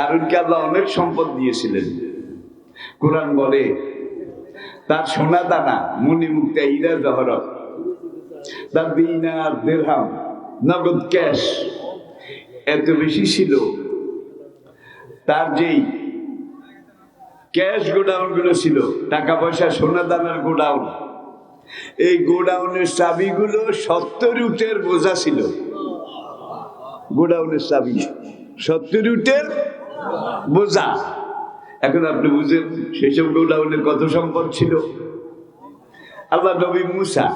কারণকে আল্লাহ অনেক সম্পদ দিয়েছিলেন। কোরআন বলে, তার সোনা দানা মণি মুক্তা হীরা জহরত, তার দিনার দেড়হাম, নগদ ক্যাশ এত বেশি ছিল। তার যেই ক্যাশ গোডাউনগুলো ছিল টাকা পয়সা সোনা দানার গোডাউন, এই গোডাউনের চাবিগুলো সত্তর উটের বোঝা ছিল। গোডাউনের চাবি সত্তর উটের বোঝা। এখন আপনি বুঝেন সেসব গোডাউনের কত সম্পদ ছিল? আল্লাহ নবী মুসা,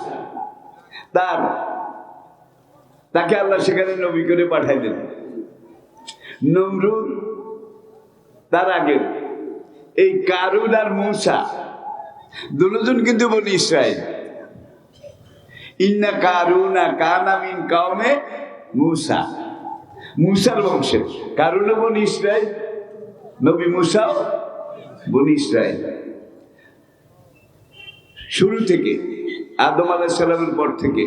তার, তাকে আল্লাহ সেখানে নবী করে পাঠাই পাঠাইলেন নমরুদ, তার আগে এই কারুন আর মুসা, দুজন কিন্তু বলি ইসরায়েল। ইন্না কারুনা কানামিন কাউমে মুসা। মুসার বংশের। কারুন বন ইসরায়েল নবী মুসাও বন ইসরায়েল শুরু থেকে, আদম আলাহিসাল্লামের পর থেকে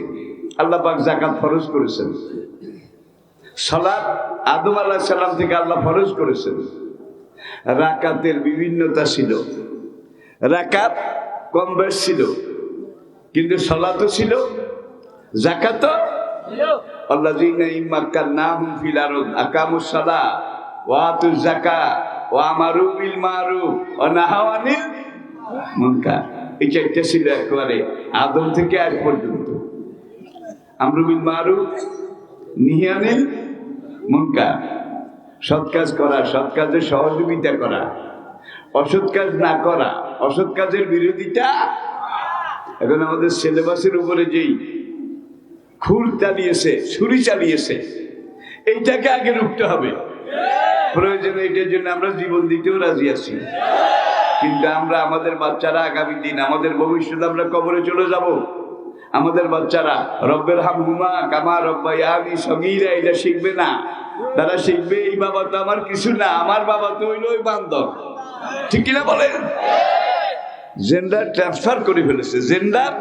আল্লাহ পাক জাকাত ফরজ করেছেন। সালাত আদম আলাহ সাল্লাম থেকে আল্লাহ ফরজ করেছেন। রাকাতের বিভিন্নতা ছিল। রাকাত কম বেশ ছিল। কিন্তু সলাতও ছিল জাকাত আল্লাযীনা ইম্মাক্কান্নাহুম ফিল আরদ, আকামুস সালাহ ওয়া আতুজ যাকাত, ওয়া আমারু বিল মারুফ, ওয়া নাহাউ আনিল মুনকার। এই চারটা ছিল একেবারে আদম থেকে আজ পর্যন্ত। আমরু বিল মারুফ নিহিয়ানিল মুনকার। সৎ কাজ করা, সৎ কাজে সহযোগিতা করা, অসৎ কাজ না করা, অসৎ কাজের বিরোধিতা। এখন আমাদের সিলেবাসের উপরে যেই খুর চালিয়েছে ছুরি চালিয়েছে। এইটাকে আগে রুখতে হবে। প্রয়োজনে এটার জন্য আমরা জীবন দিতেও রাজি আছি। কিন্তু আমরা আমাদের বাচ্চারা আগামী দিন আমাদের ভবিষ্যৎ আমরা কবরে চলে যাব। আমাদের বাচ্চারা রব্বের হাম হুমা কামা রব্বাই আমি সঙ্গীরা এটা শিখবে না। তারা শিখবে এই বাবা তো আমার কিছু না আমার বাবা তো হইল ওই বান্ধব ঠিক কিনা বলেন? জেন্ডার ট্রান্সফার করে ফেলেছে জেন্ডার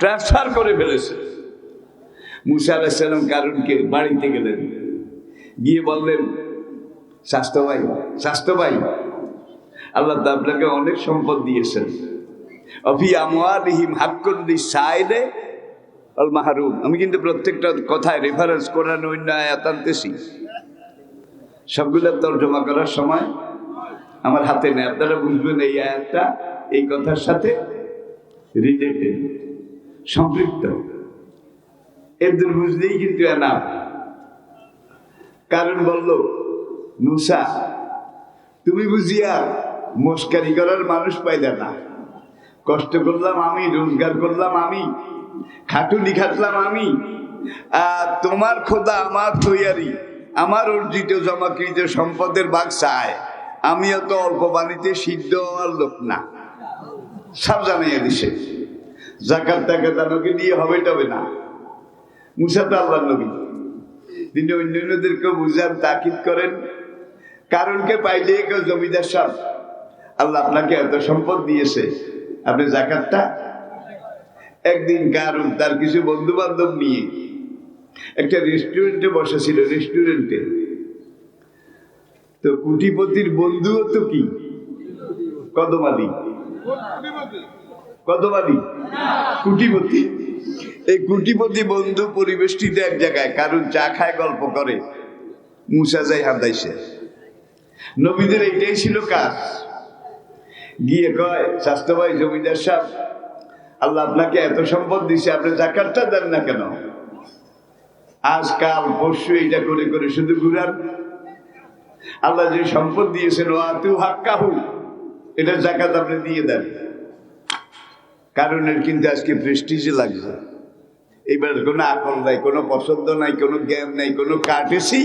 ট্রান্সফার করে ফেলেছে। মুসা আলাহিসাল্লাম কারণকে বাড়িতে গেলেন। গিয়ে বললেন, স্বাস্থ্য ভাই স্বাস্থ্য ভাই, আল্লাহ তো আপনাকে অনেক সম্পদ দিয়েছেন। অফি আমওয়ালিহিম হাক্কুল্লি সাইলে আল মাহরুম আমি কিন্তু প্রত্যেকটা কথায় রেফারেন্স কোরআন অন্য আয়াত আনতেছি। সবগুলো তর্জমা করার সময় আমার হাতে নেই। আপনারা বুঝবেন এই আয়াতটা এই কথার সাথে রিলেটেড সম্পৃক্ত। এদের বুঝলেই কিন্তু এনাম কারণ বলল, নুসা, তুমি বুঝিয়া মস্কারি করার মানুষ পাইলে না। কষ্ট করলাম আমি, রোজগার করলাম আমি, খাটুনি খাটলাম আমি, আর তোমার খোদা আমার তৈয়ারি, আমার অর্জিত জমাকৃত সম্পদের বাগ চায়। আমি অত অল্প বাণীতে সিদ্ধ হওয়ার লোক না। সব জানাইয়া দিছে জাকাত টাকা দানকে দিয়ে হবে তবে না। মুসা তো আল্লাহ নবী। তিনি অন্যান্যদেরকে বুঝান, তাকিদ করেন। কারণকে পাইলে কেউ জমিদার সব আল্লাহ আপনাকে এত সম্পদ দিয়েছে। আপনি জাকাতটা? একদিন কারণ তার কিছু বন্ধু বান্ধব নিয়ে একটা রেস্টুরেন্টে বসেছিল, রেস্টুরেন্টে। তো কুটিপতির বন্ধুও তো কি? কদমালি কদমালি কুটিপতি। এই কুটিপতি বন্ধু পরিবেষ্টিত এক জায়গায়, কারণ চা খায়, গল্প করে। মুসা যাই হাতাইছে নবীদের এইটাই ছিল কাজ। গিয়ে কয়, স্বাস্থ্য ভাই, জমিদার সাহেব, আল্লাহ আপনাকে এত সম্পদ দিছে, আপনি জাকাতটা দেন না কেন? আজ কাল পরশু এইটা করে করে শুধু ঘুরান। আল্লাহ যে সম্পদ দিয়েছেন ও আতু হাক্কাহু এটা জাকাত আপনি দিয়ে দেন। কারণ এর কিন্তু আজকে প্রেস্টিজে লাগছে এবার কোনো আকল নাই, কোনো পছন্দ নাই, কোনো জ্ঞান নাই, কোনো কাটেসি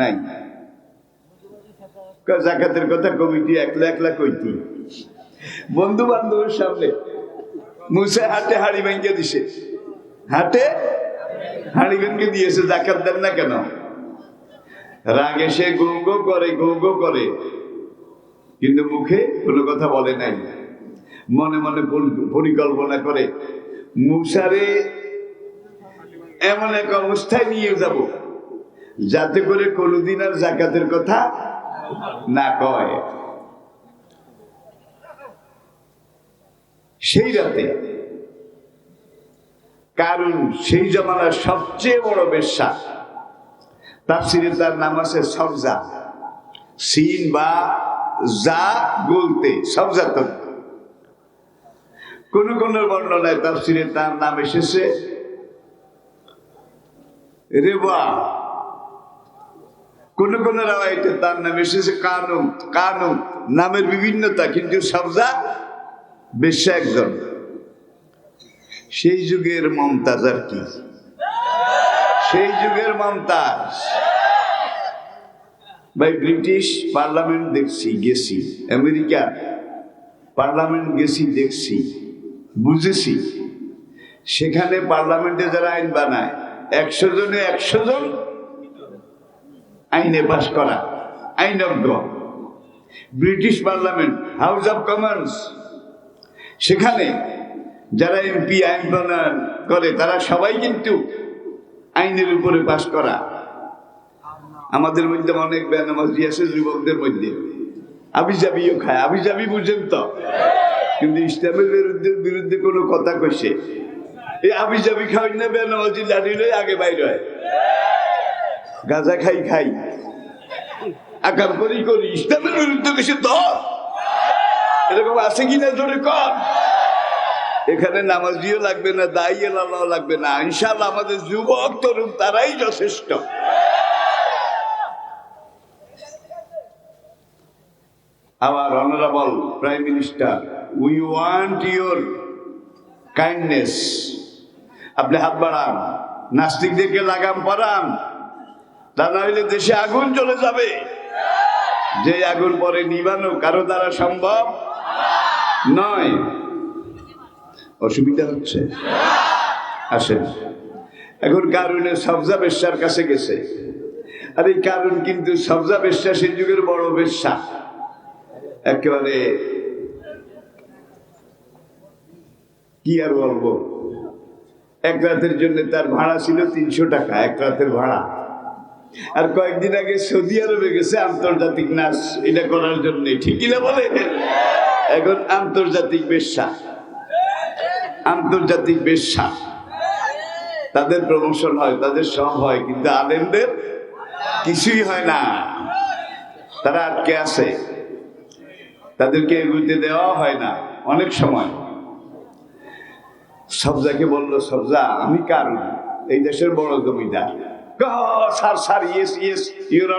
নাই। জাকাতের কথা কমিটি একলা একলা কইতি। বন্ধু বান্ধবের সামনে মুসে হাটে হাড়ি ভেঙে দিছে। হাটে হাড়ি ভেঙে দিয়েছে, জাকাত দেন না কেন? রাগে সে গো করে গো করে। কিন্তু মুখে কোনো কথা বলে নাই। মনে মনে পরিকল্পনা করে, মুসারে এমন এক অবস্থায় নিয়ে যাব, যাতে করে কোনোদিন আর জাকাতের কথা না কয়। সেই রাতে কারণ সেই জমানার সবচেয়ে বড় বেশ্যা, তাফসিরে তার নাম আছে সবজা। সিন বা যা বলতে সবজাতন কোন কোন বর্ণনায় তাফসিরে তার নাম এসেছে? রেবা কোন কোন রাওয়াইতে তার নাম এসেছে কানুন কানুন নামের বিভিন্নতা, কিন্তু সবজা বেশ একজন। সেই যুগের মমতাজ আর কি? সেই যুগের মমতাজ। ভাই, ব্রিটিশ পার্লামেন্ট দেখছি, গেছি। আমেরিকা পার্লামেন্ট গেছি, দেখছি। বুঝেছি। সেখানে পার্লামেন্টে যারা আইন বানায়, একশো জনে একশো জন আইনে পাশ করা, আইনজ্ঞ। British parliament, house of commons. সেখানে যারা এমপি আইন প্রণয়ন করে, তারা সবাই কিন্তু আইনের উপরে পাশ করা। আমাদের মধ্যে অনেক বেনামাজি আছে, যুবকদের মধ্যে। আবি জাবিও খায়। আবি জাবি বুঝেন তো? কিন্তু ইসলামের বিরুদ্ধে বিরুদ্ধে কোনো কথা কইছে। এই আবি জাবি খাওয়াই না বেনামাজি লাঠি লই আগে বাইর হয়। গাঁজা খাই খাই। আকার করি করি। ইসলামের বিরুদ্ধে কিছু ধর। এরকম আছে কিনা জোরে কর এখানে নামাজিও লাগবে না দায়ী লাগবে না। ইনশাল্লাহ আমাদের যুবক, তরুণ, তারাই যথেষ্ট। আমার honourable prime minister we want your kindness আপনি হাত বাড়ান নাস্তিকদেরকে লাগাম পরান, তা না হইলে দেশে আগুন চলে যাবে। যে আগুন পরে নিবানো কারও দ্বারা সম্ভব নয়। অসুবিধা হচ্ছে। আসেন। এখন কারণে সবজা বেশ্যার কাছে গেছে। আর এই কারণ কিন্তু সবজা বেশ্যা সেই যুগের বড় বেশ্যা। একেবারে কি আর বলব? এক রাতের জন্য তার ভাড়া ছিল তিনশো টাকা, এক রাতের ভাড়া। আর কয়েকদিন আগে সৌদি আরবে গেছে, আন্তর্জাতিক নাচ, এটা করার জন্য ঠিকই না বলে? এখন আন্তর্জাতিক বেশ্যা। আন্তর্জাতিক বেশ্যা। তাদের প্রমোশন হয়, তাদের সব হয়, কিন্তু আলেমদের কিছুই হয় না। তারা আটকে আছে। তাদেরকে এগুতে দেওয়া হয় না, অনেক সময়। সবজাকে বলল, সবজা, আমি কারণ এই দেশের বড় জমিদার। স্যার ইয়েস ইউর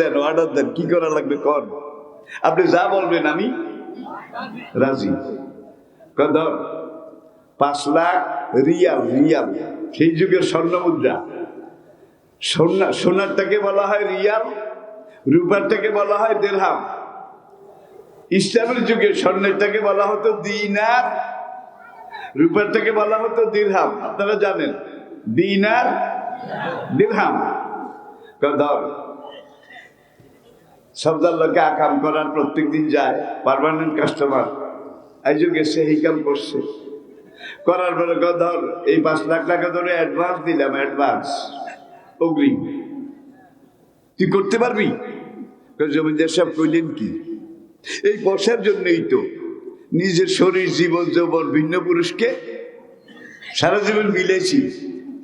দেন অর্ডার দেন, কি করা কর আপনি যা বলবেন আমি রাজি। পাঁচ লাখ রিয়াল রিয়াল, সেই যুগের স্বর্ণ মুদ্রা। সোনা, সোনারটাকে বলা হয় রিয়াল, রূপারটাকে বলা হয় দেড়হাম। ইসলামের যুগে স্বর্ণেরটাকে বলা হতো দিনার, রূপারটাকে বলা হতো দিরহাম আপনারা জানেন, দিনার দিরহাম ধর। সবদার লোকে আকাম করার প্রত্যেক দিন যায় পারমানেন্ট কাস্টমার এই যুগে সে এই কাম করছে। করার পরে ধর, এই পাঁচ লাখ টাকা ধরে অ্যাডভান্স দিলাম অ্যাডভান্স অগ্রিম। তুই করতে পারবি? জমিদার সব কইলেন কি? এই বসার জন্যই তো নিজের শরীর, জীবন, যৌবন ভিন্ন পুরুষকে সারা জীবন মিলেছি।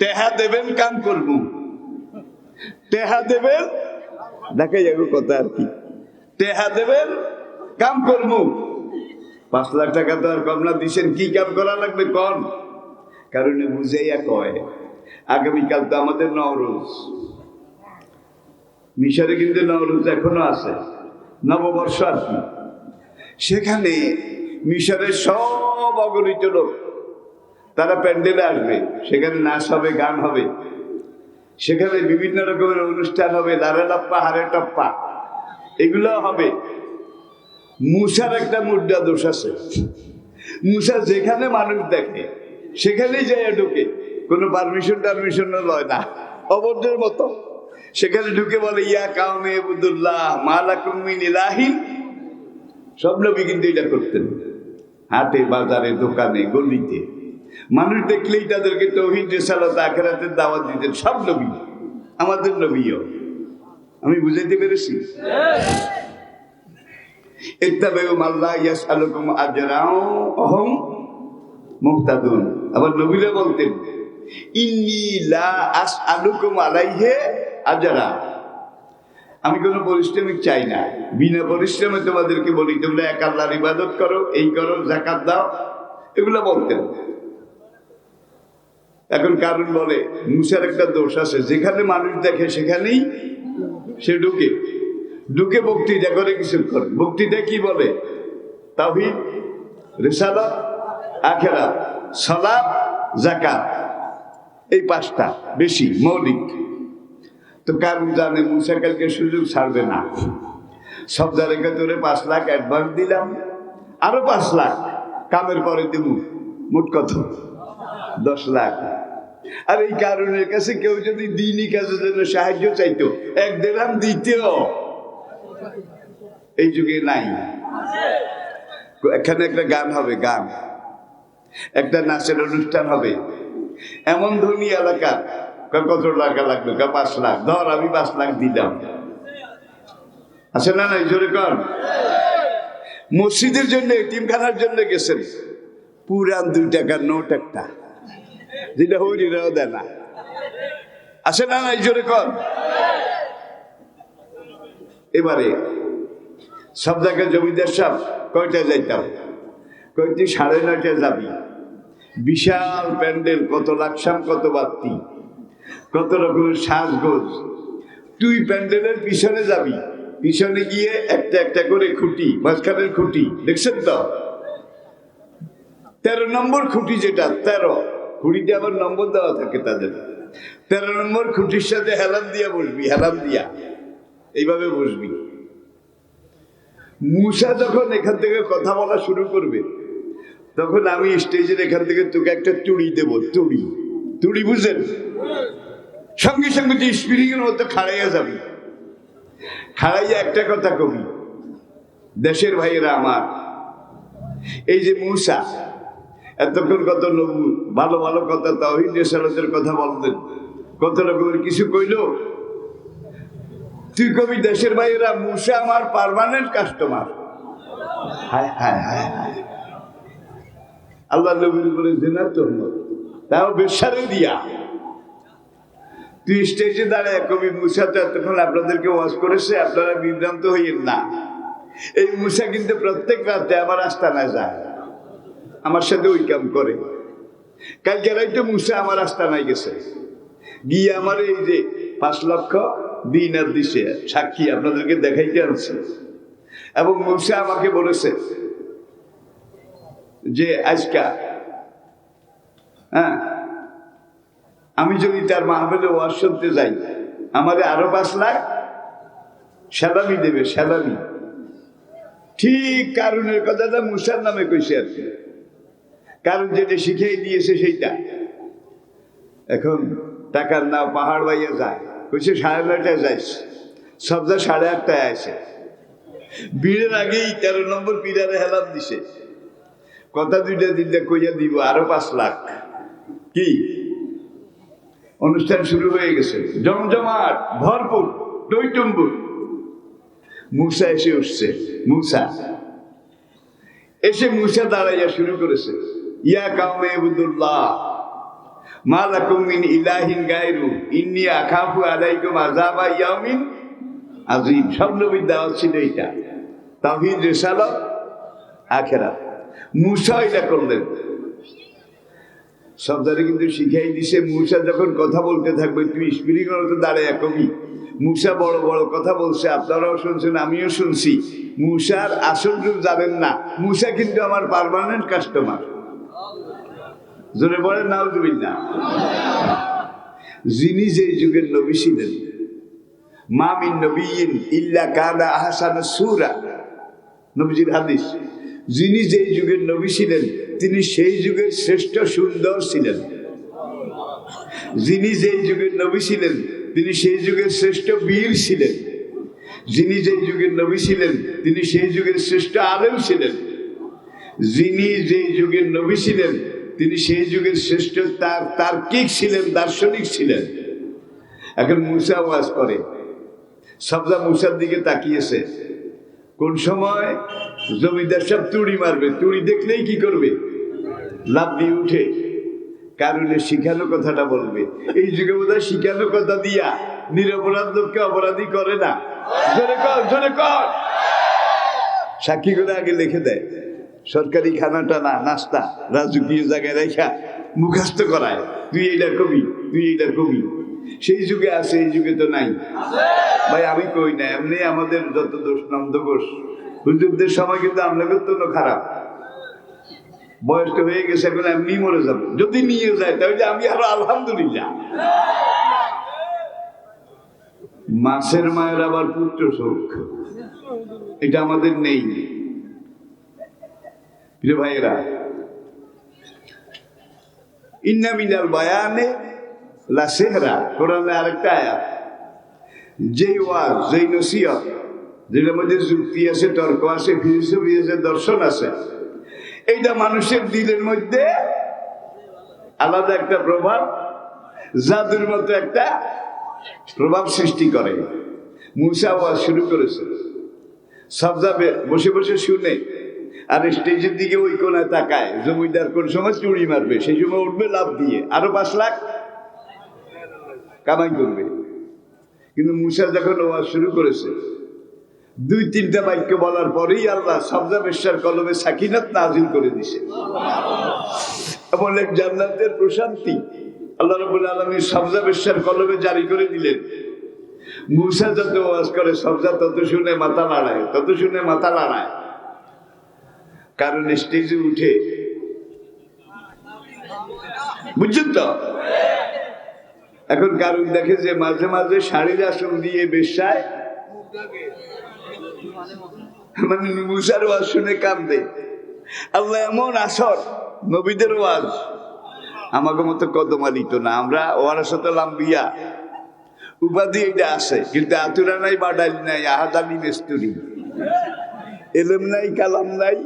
তেহা দেবেন, কাম করব। তেহা দেবেন দেখা যাবে কথা আর কি। তেহা দেবেন, কাম করব। পাঁচ লাখ টাকা তো আর কম না দিছেন, কি কাম করা লাগবে কম কারণে বুঝাইয়া কয় আগামীকাল তো আমাদের নওরোজ। মিশরে কিন্তু নওরোজ এখনও আছে। নববর্ষ আর কি। সেখানে মিশরের সব অগণিত লোক, তারা প্যান্ডেলে আসবে। সেখানে নাচ হবে, গান হবে। সেখানে বিভিন্ন রকমের অনুষ্ঠান হবে লারে লাপ্পা হারে টপ্পা এগুলো হবে। মুসার একটা মুদ্রা দোষ আছে। মুসা যেখানে মানুষ দেখে, সেখানেই যায় ঢুকে। কোনো পারমিশন টারমিশন লয় না। অবদ্ধের মতো। সেখানে ঢুকে বলে, ইয়া কাউমে আবুদুল্লাহ মালাকুমিন ইলাহিন? সব নবী কিন্তু এটা করতেন। হাটে, বাজারে, দোকানে, গলিতে। মানুষ দেখলেই তাদেরকে তৌহিদ, রেসালত, আখেরাতের দাওয়াত দিতেন। সব নবী। আমাদের নবীও। আমি বুঝাইতে পেরেছি? আবার নবীরা বলতেন আমি কোনো পরিশ্রমিক চাই না। বিনা পরিশ্রমে তোমাদেরকে বলি, তোমরা এক আল্লাহর ইবাদত করো, এই করো জাকাত দাও। এগুলো বলতেন। এখন কারণ বলে, মুসার একটা দোষ আছে। যেখানে মানুষ দেখে, সেখানেই সে ঢুকে। ঢুকে বক্তৃতা করে কিছু করে বক্তৃতা কি বলে? তাহিদ রেসালত আখেরা সলাপ জাকাত এই পাঁচটা বেশি, মৌলিক। তো কারণ জানে মুসা সুযোগ ছাড়বে না। সব জায়গায় তোরে পাঁচ লাখ অ্যাডভান্স দিলাম, আরও পাঁচ লাখ। কামের পরে দিব, মোট কত? দশ লাখ। আর এই কারণের কাছে কেউ যদি দিনই কাজের জন্য সাহায্য চাইতো, এক দিলাম দিতেও। এই যুগে নাই। এখানে একটা গান হবে, গান। একটা নাচের অনুষ্ঠান হবে। এমন ধনী এলাকা কত টাকা লাগবে? পাঁচ লাখ। ধর, আমি পাঁচ লাখ দিলাম। আছে না নাই? জোরে কর মসজিদের জন্য এটিমখানার জন্য গেছেন। পুরান দুই টাকার নোট একটা। যেটা হরিরাও দেয় না। আছে না নাই? জোরে কর এবারে সব জায়গায় জমিদার সাহেব কয়টায় যাইতাম? কয়টি? সাড়ে নয়টায় যাবি। বিশাল প্যান্ডেল, কত লাকসাম, কত বাত্তি কত রকমের সাজগোজ। তুই প্যান্ডেলের পিছনে যাবি, পিছনে গিয়ে একটা একটা করে খুঁটি, মাঝখানের খুঁটি, দেখছেন তো? তেরো নম্বর খুঁটি যেটা, তেরো খুঁটিতে আবার নম্বর দেওয়া থাকে তাদের। তেরো নম্বর খুঁটির সাথে হেলান দিয়া বসবি, হেলান দিয়া। এইভাবে বসবি। মুসা যখন এখান থেকে কথা বলা শুরু করবে তখন আমি স্টেজের এখান থেকে তোকে একটা তুড়ি দেবো, তুড়ি। তুড়ি বুঝলেন? সঙ্গে সঙ্গে তুই স্পিরিং এর মধ্যে খাড়াইয়া যাবি। খাড়াইয়া একটা কথা কবি, দেশের ভাইয়েরা আমার, এই যে মুসা, এতক্ষণ কত নবু ভালো ভালো কথা তাহিদ রেসালতের কথা বলতেন, কত রকমের কিছু কইল। তুই কবি, দেশের ভাইয়েরা, মুসা আমার পার্মানেন্ট কাস্টমার হায় হায় হায় হায়। আল্লাহ নবীর বলে, জেনা তোর তাও বেশারে দিয়া। তুই স্টেজে দাঁড়ায় কবি মুসা তো এতক্ষণ আপনাদেরকে ওয়াজ করেছে, আপনারা বিভ্রান্ত হইয়েন না। এই মুসা কিন্তু প্রত্যেক রাতে আমার আস্তানায় যায়, আমার সাথে ওই কাম করে। কালকে রাইতে মুসা আমার আস্তানায় গেছে। গিয়ে আমার এই যে পাঁচ লক্ষ দিন আর দিছে, সাক্ষী আপনাদেরকে দেখাইতে আনছে। এবং মুসা আমাকে বলেছে যে আজকা হ্যাঁ? আমি যদি তার মাহফিলে ওয়াজ শুনতে যাই আমাদের আরও পাঁচ লাখ সালামি দেবে, সালামি। ঠিক কারণের কথাটা মুসার নামে কইছে আর কি। কারণ যেটা শিখিয়ে দিয়েছে সেইটা। এখন টাকার না পাহাড় বাইয়া যায় কইছে সাড়ে নয়টায় যাইস। সবজা সাড়ে আটটায় আসে। ভিড়ের আগেই তেরো নম্বর পিলারে হেলাম দিছে। কথা দুইটা দিনটা কইয়া দিব, আরও পাঁচ লাখ। কি? অনুষ্ঠান শুরু হয়ে গেছে। জমজমাট, ভরপুর টইটুম্বুর মুসা এসে উঠছে। মুসা। এসে মুসা দাঁড়াইয়া শুরু করেছে। ইয়া কাউমে আবুদুল্লাহ মা লাকুম মিন ইলাহিন গায়রু, ইন্নী আখাফু আলাইকুম আযাবা ইয়াউমিন আযীম। সব নবীর দাওয়াত ছিল এটা তাওহীদ মুসা এটা করলেন। সবদারে কিন্তু শিখাই দিছে, মুসা যখন কথা বলতে থাকবে তুই স্পিরিং তো দাঁড়ায় কবি মুসা বড় বড় কথা বলছে, আপনারাও শুনছেন, আমিও শুনছি। মুসার আসল রূপ জানেন না, মুসা কিন্তু আমার পারমানেন্ট কাস্টমার জোরে বলেন নাও তুমি না যিনি যে যুগের নবী ছিলেন মামিন নবীন ইল্লা কাদা আহসান সুরা। নবীজির হাদিস। যিনি যে যুগের নবী ছিলেন, তিনি সেই যুগের শ্রেষ্ঠ সুন্দর ছিলেন। যিনি যে যুগের নবী ছিলেন, তিনি সেই যুগের শ্রেষ্ঠ বীর ছিলেন। যিনি যে যুগের নবী ছিলেন, তিনি সেই যুগের শ্রেষ্ঠ আলেম ছিলেন। যিনি যে যুগের নবী ছিলেন, তিনি সেই যুগের শ্রেষ্ঠ তার তার্কিক ছিলেন, দার্শনিক ছিলেন। এখন মুসা ওয়াজ করে। সবজা মুসার দিকে তাকিয়েছে। কোন সময় জমিদার সব তুড়ি মারবে তুড়ি দেখলেই কি করবে? লাভ দিয়ে উঠে কারণে শিখানো কথাটা বলবে। এই যুগে বোধহয় শিখানো কথা দিয়া নিরপরাধ লোককে অপরাধী করে না। জোরে কর জোরে কর। সাক্ষী করে আগে লিখে দেয়। সরকারি খানাটা না নাস্তা রাজকীয় জায়গায় রেখা মুখাস্ত করায়। তুই এইটা কবি তুই এইটা কবি। সেই যুগে আছে এই যুগে তো নাই। ভাই আমি কই না এমনি আমাদের যত দোষ নন্দ ঘোষ হুজুরদের সময় কিন্তু আমলাগের তো খারাপ। বয়স তো হয়ে গেছে, এখন এমনি মরে যাব। যদি নিয়ে যায়, তাহলে আমি আরও আলহামদুলিল্লাহ। মাছের মায়ের আবার পুত্র শোক। এটা আমাদের নেই। ভাইয়েরা, ইন্না মিনাল বায়ানে লা সেহরা কোরআনে আরেকটা আয়াত। যেই ওয়াজ, যেই নসিহত যেটার মধ্যে যুক্তি আছে, তর্ক আছে, ফিলোসফি আছে, দর্শন আছে। এইটা মানুষের দিলের মধ্যে আলাদা একটা প্রভাব, জাদুর মতো একটা প্রভাব সৃষ্টি করে। মুসা ওয়াজ শুরু করেছে। সব যাবে বসে বসে শুনে, আর স্টেজের দিকে ওই কোনায় তাকায়, জমিদার কোন সময় চুরি মারবে, সেই সময় উঠবে লাভ দিয়ে। আরও পাঁচ লাখ কামাই করবে। কিন্তু মুসা যখন ওয়াজ শুরু করেছে দুই তিনটা বাক্য বলার পরেই আল্লাহ সবজা বেশ্যার কলমে সাকিনাত নাজিল করে দিছে। এমন এক জান্নাতের প্রশান্তি আল্লাহ রবুল আলমী সবজা বেশ্যার কলমে জারি করে দিলেন। মুসা যত ওয়াজ করে সবজা তত শুনে মাথা নাড়ায়, তত শুনে মাথা নাড়ায়। কারণ স্টেজে উঠে বুঝছেন তো? এখন কারণ দেখে যে মাঝে মাঝে শাড়ির আসন দিয়ে বেশায় মানে মুসার ওয়াজ শুনে কান্দে। আল্লাহ এমন আসর নবীদের ওয়াজ। আমাকে মতো কদম আলিত না আমরা ওয়ার সাথে লাম্বিয়া। উপাধি এটা আছে কিন্তু আতুরা নাই বাডালি নাই আহাদালি মেস্তুরি। এলেম নাই কালাম নাই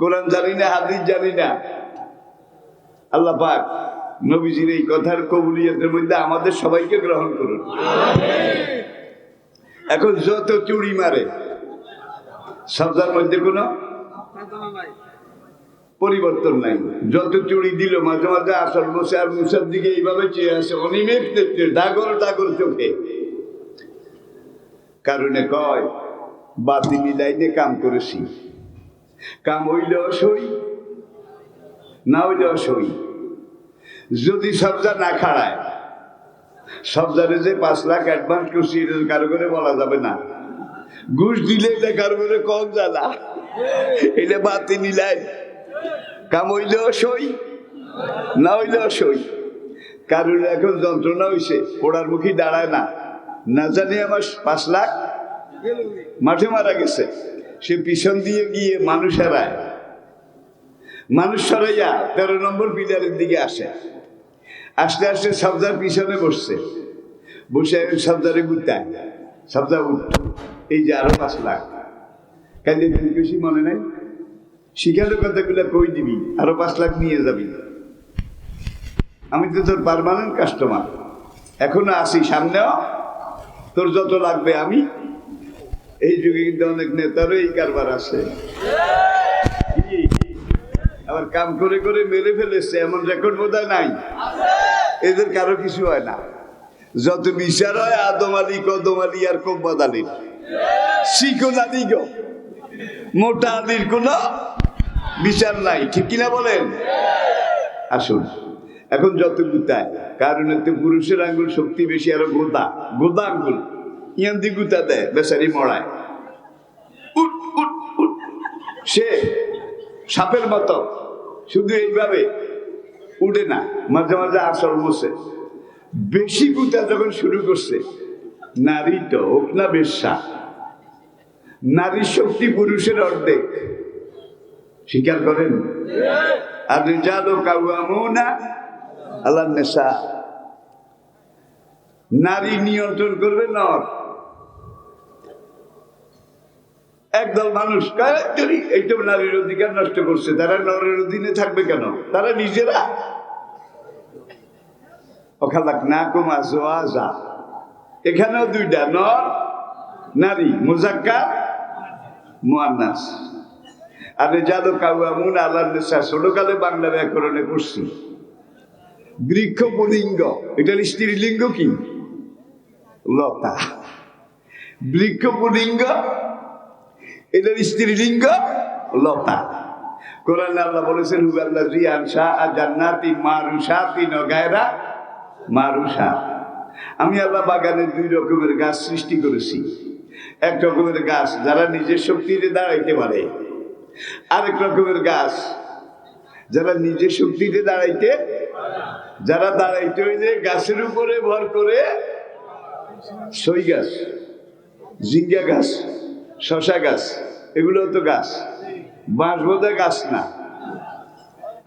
কোরআন জানি না হাদিস জানি না। আল্লাহ পাক নবীজির এই কথার কবুলিয়তের মধ্যে আমাদের সবাইকে গ্রহণ করুন। এখন যত চুরি মারে সবজার মধ্যে কোনো পরিবর্তন নাই। যত চুড়ি দিল, মাঝে মাঝে আসল বসে আর মুসার দিকে এইভাবে চেয়ে আসে অনিমেষ দেখতে, ডাগর ডাগর চোখে। কারণে কয় বাতিনি লাইনে কাম করেছি। কাম হইলে অসই, না হইলে অসই। যদি সবজা না খাড়ায়, সবজারে যে পাঁচ লাখ অ্যাডভান্স করছি এটা কারও করে বলা যাবে না। ঘুষ দিলে এটা কারও কম জানা এটা বাতি নিলাই। কাম হইলেও সই না হইলেও সই কারোর এখন যন্ত্রণা হইছে, পোড়ার মুখী দাঁড়ায় না। না জানি আমার পাঁচ লাখ মাঠে মারা গেছে। সে পিছন দিয়ে গিয়ে মানুষ হারায়। মানুষ সরাইয়া তেরো নম্বর পিলারের দিকে আসে। আস্তে আস্তে সবজার পিছনে বসছে। বসে সবজারে গুতায় সবজা এই যে আরও পাঁচ লাখ। কাজে খুশি মনে নাই? শিখালো কথাগুলো কই দিবি? আরও পাঁচ লাখ নিয়ে যাবি। আমি তো তোর পারমানেন্ট কাস্টমার এখনও আসি সামনেও। তোর যত লাগবে আমি। এই যুগে কিন্তু অনেক নেতারও এই কারবার আছে। আবার কাম করে করে মেরে ফেলেছে, এমন রেকর্ড বোধ নাই। এদের কারও কিছু হয় না। যত বিচার হয় আদম আলী, কদম আলী আর কোম্বাদ আলীর শিখুন আলী গো। মোটা আলীর কোন বিচার নাই, ঠিক কিনা বলেন? আসুন। এখন যত গুতায়, কারণ এতে পুরুষের আঙ্গুল শক্তি বেশি আরও গোদা গোদা আঙ্গুল। ইয়ান দি গুতা দেয়, বেচারি মরায়। উঠ উঠ সে সাপের মতো। শুধু এইভাবে উঠে না, মাঝে মাঝে আসর বসে। বেশি গুতা যখন শুরু করছে। নারী তো হোক না বেশ্যা নারীর শক্তি পুরুষের অর্ধেক। স্বীকার করেন? আর রেজালো কাউয়ামুনা আল্লাহ নেশা নারী নিয়ন্ত্রণ করবে নর। একদল মানুষ কয়, "তোরই এইটা নারীর অধিকার নষ্ট করছে তারা নরের অধীনে থাকবে কেন? তারা নিজেরা ওখালাক না কুমা এখানেও দুইটা, নর, নারী মুজাক্কার মুয়ান্নাস। আরে জাদু কাউয়ামুন আল্লাহ নেশা, ছোটকালে বাংলা ব্যাকরণে পড়ছি। বৃক্ষ পুলিঙ্গ এটার স্ত্রীলিঙ্গ কি? লতা। বৃক্ষ পুলিঙ্গ এটার স্ত্রীলিঙ্গ লতা। কোরআন আল্লাহ বলেছেন হুয়াল্লাহ জি আনসা আর জান্নাতি মারুসা তিন মারুসা, আমি আল্লাহ বাগানে দুই রকমের গাছ সৃষ্টি করেছি। এক রকমের গাছ যারা নিজের শক্তিতে দাঁড়াইতে পারে, আরেক রকমের গাছ যারা নিজের শক্তিতে দাঁড়াইতে যারা দাঁড়াইতে হইলে গাছের উপরে ভর করে, সই গাছ জিঙ্গা গাছ, শশা গাছ এগুলো তো গাছ। বাঁশ বোধা গাছ না,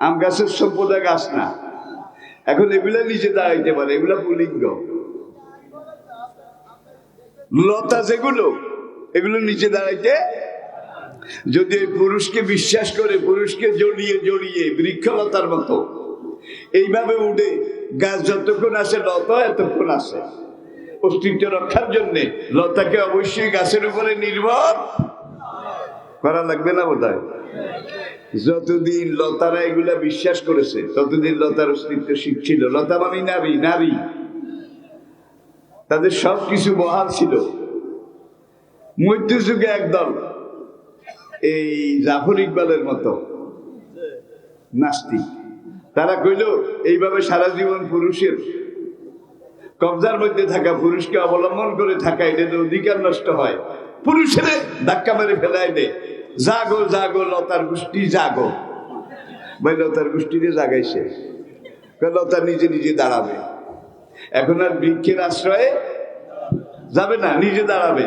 আম গাছের সভ্যতা গাছ না। এখন এগুলা নিচে দাঁড়াইতে পারে, এগুলা পুলিঙ্গ। লতা যেগুলো, এগুলো নিচে দাঁড়াইতে। যদি ওই পুরুষকে বিশ্বাস করে, পুরুষকে জড়িয়ে জড়িয়ে, বৃক্ষলতার মতো, এইভাবে উঠে গাছ যতক্ষণ আসে, লতা এতক্ষণ আসে। অস্তিত্ব রক্ষার জন্যে লতাকে অবশ্যই গাছের উপরে নির্ভর করা লাগবে না বোধ যতদিন লতারা এগুলা বিশ্বাস করেছে, ততদিন লতার অস্তিত্ব শিখছিল লতা মানে নারী নারী। তাদের সব কিছু বহাল ছিল। মধ্যযুগে একদল, এই জাফর ইকবালের মতো নাস্তিক। তারা কইল, এইভাবে সারা জীবন পুরুষের কবজার মধ্যে থাকা পুরুষকে অবলম্বন করে থাকা এটা অধিকার নষ্ট হয়। পুরুষের ধাক্কা মেরে ফেলায় দে। জাগো জাগো, লতার গোষ্ঠী জাগো। ভাই, লতার গোষ্ঠীরে জাগাইছে। লতা নিজে নিজে দাঁড়াবে। এখন আর বৃক্ষের আশ্রয়ে যাবে না, নিজে দাঁড়াবে।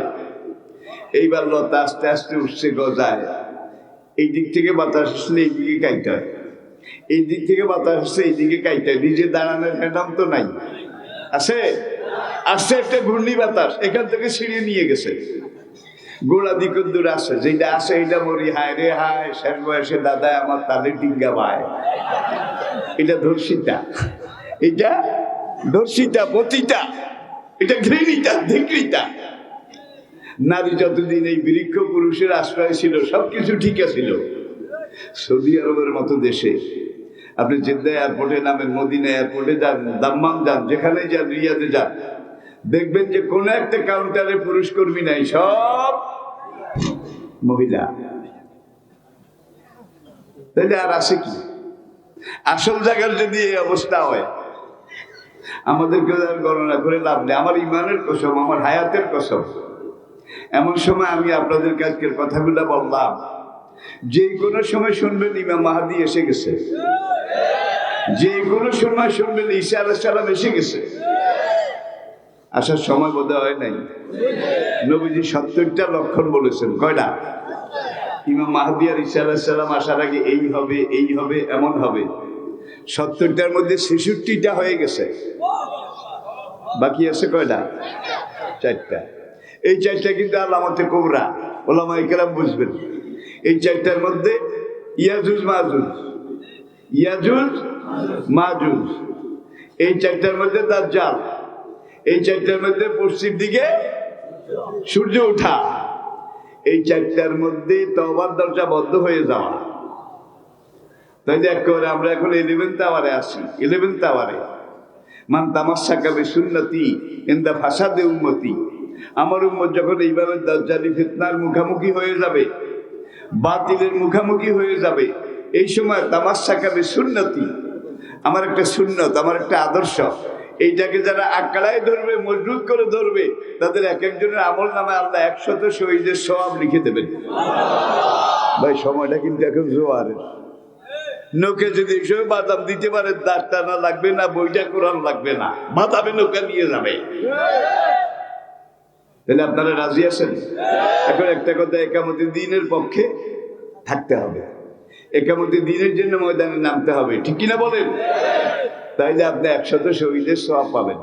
এইবার লতা আস্তে আস্তে উঠছে গজায়। এই দিক থেকে বাতাস আসলে এই দিকে কাইতে হয় এই দিক থেকে বাতাস আসছে এই দিকে কাইতে হয় নিজে দাঁড়ানোর হ্যাডাম তো নাই। আছে? আসছে একটা ঘূর্ণি বাতাস, এখান থেকে ছিঁড়ে নিয়ে গেছে। গোড়া দিক দূর আসে যেটা আসে এটা মরি, হায় রে হায়, শেষ বয়সে দাদা আমার তাদের ডিঙ্গা পায় এটা ধর্ষিতা। এটা ধর্ষিতা, পতিতা। এটা ঘৃণিতা, ধিকৃতা। নারী যতদিন এই বৃক্ষ পুরুষের আশ্রয় ছিল, সবকিছু ঠিক ছিল। সৌদি আরবের মতো দেশে। আপনি জেদ্দা এয়ারপোর্টে নামেন, মদিনা এয়ারপোর্টে যান, দাম্মাম যান যেখানে যান, রিয়াদে যান। দেখবেন যে কোনো একটা কাউন্টারে পুরুষ কর্মী নাই, সব মহিলা। তাহলে আর আসে কি? আসল জায়গার যদি এই অবস্থা হয়, আমাদেরকে গণনা করে লাভ নেই। আমার ইমানের কসম, আমার হায়াতের কসম। এমন সময় আমি আপনাদের কাছকের কথাগুলো বললাম, যে কোনো সময় শুনবেন ইমাম মাহাদি এসে গেছে। যে কোনো সময় শুনবেন ঈশা আলাহ সালাম এসে গেছে। আসার সময় বোধ হয় নাই। নবীজি সত্তরটা লক্ষণ বলেছেন। কয়টা? ইমাম মাহাদি আর ঈশা আলাহ সাল্লাম আসার আগে এই হবে এই হবে, এমন হবে। সত্তরটার মধ্যে ছেষট্টিটা হয়ে গেছে। বাকি আছে কয়টা? চারটা। এই চারটা কিন্তু আল্লামতে কোবরা। ওলামা ইকরাম বুঝবেন। এই চারটার মধ্যে ইয়াজুজ, মাজুজ। ইয়াজুজ, মাজুজ। এই চারটার মধ্যে তার জাল এই চারটার মধ্যে পশ্চিম দিকে সূর্য ওঠা এই চারটার মধ্যে তবার দরজা বন্ধ হয়ে যাওয়া। তাই যে একেবারে আমরা এখন ইলেভেন্থ আওয়ারে আসি। ইলেভেন্থ আওয়ারে মান তামাশা কাবে সুন্নতি ইন্দা ফাসাদে উন্মতি আমার উম্মত যখন এইভাবে দজ্জালি ফিতনার মুখামুখি হয়ে যাবে, বাতিলের মুখামুখি হয়ে যাবে, এই সময় তামাশা কাবে সুন্নতি আমার একটা সুন্নত, আমার একটা আদর্শ। এইটাকে যারা আকাড়ায় ধরবে, মজবুত করে ধরবে, তাদের এক একজনের আমল নামে আল্লাহ একশত শহীদের সব লিখে দেবেন। ভাই, সময়টা কিন্তু এখন জোয়ারের নৌকে যদি এসব বাদাম দিতে পারে, দাঁত টানা লাগবে না, বইটা কোরআন লাগবে না। বাদামে নৌকা নিয়ে যাবে। তাহলে আপনারা রাজি আছেন? এখন একটা কথা, একামতি দিনের পক্ষে থাকতে হবে। একামতি দিনের জন্য ময়দানে নামতে হবে। ঠিক কিনা বলেন? তাইলে আপনি একসাথে শহীদের সব পাবেন।